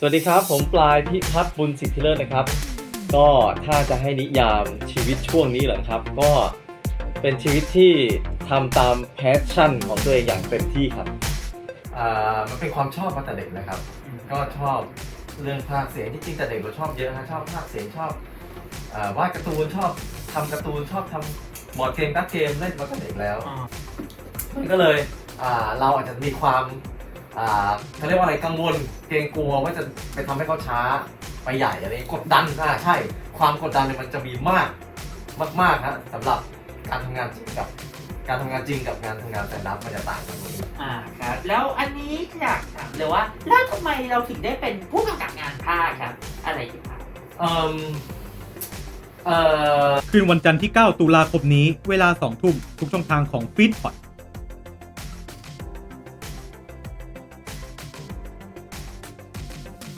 สวัสดีครับ ผมปลายพิพัฒน์บุญสิทธิเลิศนะครับ ก็ถ้าจะให้นิยามชีวิตช่วงนี้เหรอครับ ก็เป็นชีวิตที่ทำตามแพชชั่นของตัวเองอย่างเต็มที่ครับอ่ามันเป็นความชอบมาแต่เด็กนะครับ ก็ชอบเรื่องภาคเสียงที่จริงแต่เด็กเราชอบเยอะนะชอบภาคเสียงชอบอาวาดการ์ตูนชอบทำการ์ตูนชอบทำบอร์ดเกมการ์ดเกมเล่นมาตั้งแต่เด็กแล้ว มันก็เลยอ่าเราอาจจะมีความ อ่าเขาเรียกว่าอะไรกังวลเกรงกลัวว่าจะไปทำให้เขาช้าไปใหญ่อะไรกดดันอ่าใช่ ความกดดันเนี่ยมันจะมีมากมากๆครับสำหรับการทำงานจริงกับ การทำงานจริงกับงานทำงานแต่นับมันจะต่างกันตรงนี้ อ่าครับ แล้วอันนี้อยากถามเลยว่า แล้วทำไมเราถึงได้เป็นผู้กำกับงานภาคครับ อะไรที่ภาคเอ่อเอ่อ คืนวันจันทร์ที่ 9 ตุลาคมนี้ เวลา 2 ทุ่ม ทุกช่องทางของฟีดพอด